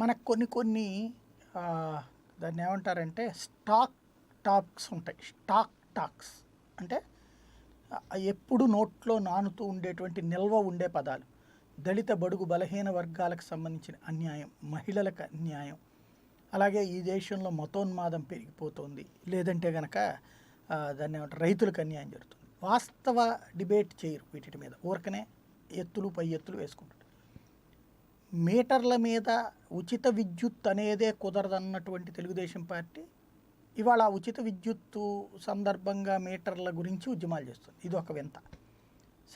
మనకు కొన్ని కొన్ని దాన్ని ఏమంటారంటే స్టాక్ టాక్స్ ఉంటాయి. స్టాక్ టాక్స్ అంటే ఎప్పుడు నోట్లో నానుతూ ఉండేటువంటి నిల్వ ఉండే పదాలు. దళిత బడుగు బలహీన వర్గాలకు సంబంధించిన అన్యాయం మహిళలకు అన్యాయం. అలాగే ఈ దేశంలో మతోన్మాదం పెరిగిపోతుంది. లేదంటే గనక దాన్ని ఏమంటారు రైతులకు అన్యాయం జరుగుతుంది. వాస్తవ డిబేట్ చేయరు వీటి మీద. ఊరకనే ఎత్తులు పై ఎత్తులు వేసుకుంటారు. మీటర్ల మీద ఉచిత విద్యుత్ అనేదే కుదరదన్నటువంటి తెలుగుదేశం పార్టీ ఇవాళ ఉచిత విద్యుత్తు సందర్భంగా మీటర్ల గురించి ఉద్యమాలు చేస్తుంది. ఇది ఒక వింత.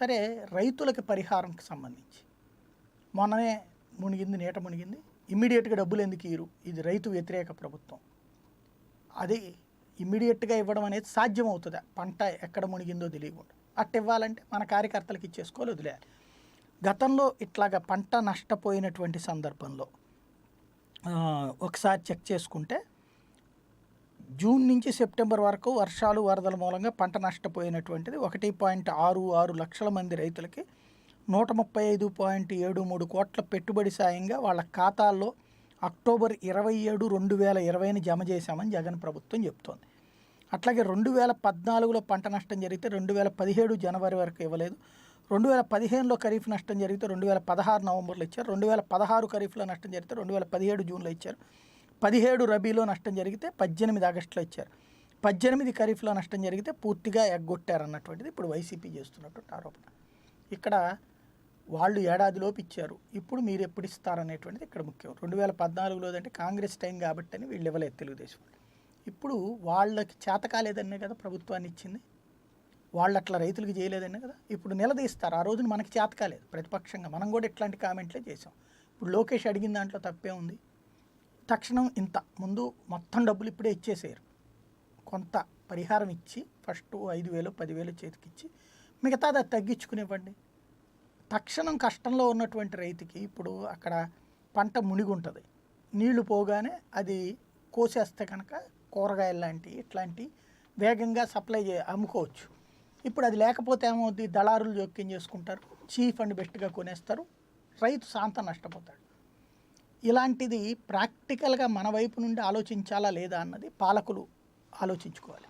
సరే రైతులకి పరిహారంకి సంబంధించి. మొన్ననే మునిగింది నీట మునిగింది. ఇమ్మీడియట్గా డబ్బులు ఎందుకు ఇరు ఇది రైతు వ్యతిరేక ప్రభుత్వం. అది ఇమ్మీడియట్గా ఇవ్వడం అనేది సాధ్యం అవుతుందా పంట ఎక్కడ మునిగిందో తెలియకుండా అట్ట ఇవ్వాలంటే మన కార్యకర్తలకు ఇచ్చేసుకోవాలి వదిలేయాలి. గతంలో ఇట్లాగా పంట నష్టపోయినటువంటి సందర్భంలో ఒకసారి చెక్ చేసుకుంటే జూన్ నుంచి సెప్టెంబర్ వరకు వర్షాలు వరదల మూలంగా పంట నష్టపోయినటువంటిది ఒకటి పాయింట్ ఆరు ఆరు లక్షల మంది రైతులకి నూట ముప్పై ఐదు పాయింట్ ఏడు మూడు కోట్ల పెట్టుబడి సాయంగా వాళ్ళ ఖాతాల్లో అక్టోబర్ ఇరవై ఏడు రెండు వేల ఇరవైని జమ చేశామని జగన్ ప్రభుత్వం చెప్తోంది. అట్లాగే రెండు వేల పద్నాలుగులో పంట నష్టం జరిగితే రెండు వేల పదిహేడు జనవరి వరకు ఇవ్వలేదు. రెండు వేల పదిహేనులో ఖరీఫ్ నష్టం జరిగితే రెండు వేల పదహారు నవంబర్లో ఇచ్చారు. రెండు వేల పదహారు ఖరీఫ్లో నష్టం జరిగితే రెండు వేల పదిహేడు జూన్లో ఇచ్చారు. పదిహేడు రబీలో నష్టం జరిగితే పద్దెనిమిది ఆగస్టులో ఇచ్చారు. పద్దెనిమిది ఖరీఫ్లో నష్టం జరిగితే పూర్తిగా ఎగ్గొట్టారన్నటువంటిది ఇప్పుడు వైసీపీ చేస్తున్నటువంటి ఆరోపణ. ఇక్కడ వాళ్ళు ఏడాదిలోపు ఇచ్చారు. ఇప్పుడు మీరు ఎప్పుడు ఇస్తారనేటువంటిది ఇక్కడ ముఖ్యం. రెండు వేల పద్నాలుగులో అంటే కాంగ్రెస్ టైం కాబట్టి అని వీళ్ళు ఇవ్వలేదు తెలుగుదేశం ఇప్పుడు వాళ్ళకి చేత కాలేదన్నే కదా ప్రభుత్వాన్ని ఇచ్చింది. వాళ్ళు అట్లా రైతులకు చేయలేదనే కదా? ఇప్పుడు నిలదీస్తారు. ఆ రోజున మనకి చేత కాలేదు. ప్రతిపక్షంగా మనం కూడా ఇట్లాంటి కామెంట్లే చేసాం ఇప్పుడు లోకేష్ అడిగిన దాంట్లో తప్పే ఉంది. తక్షణం ఇంత. ముందు మొత్తం డబ్బులు ఇప్పుడే ఇచ్చేసారు కొంత పరిహారం ఇచ్చి ఫస్ట్ ఐదు వేలు పదివేలు చేతికిచ్చి మిగతాది అది తగ్గించుకునివ్వండి. తక్షణం కష్టంలో ఉన్నటువంటి రైతుకి ఇప్పుడు అక్కడ పంట మునిగి ఉంటుంది నీళ్ళు పోగానే అది కోసేస్తే కనుక కూరగాయలు లాంటి ఇట్లాంటి వేగంగా సప్లై చే అమ్ముకోవచ్చు. ఇప్పుడు అది లేకపోతే ఏమవుద్ది? దళారులు జోక్యం చేసుకుంటారు. చీఫ్ అండ్ బెస్ట్గా కొనేస్తారు. రైతు శాంత నష్టపోతాడు. ఇలాంటిది ప్రాక్టికల్గా మన వైపు నుండి ఆలోచించాలా లేదా అన్నది పాలకులు ఆలోచించుకోవాలి.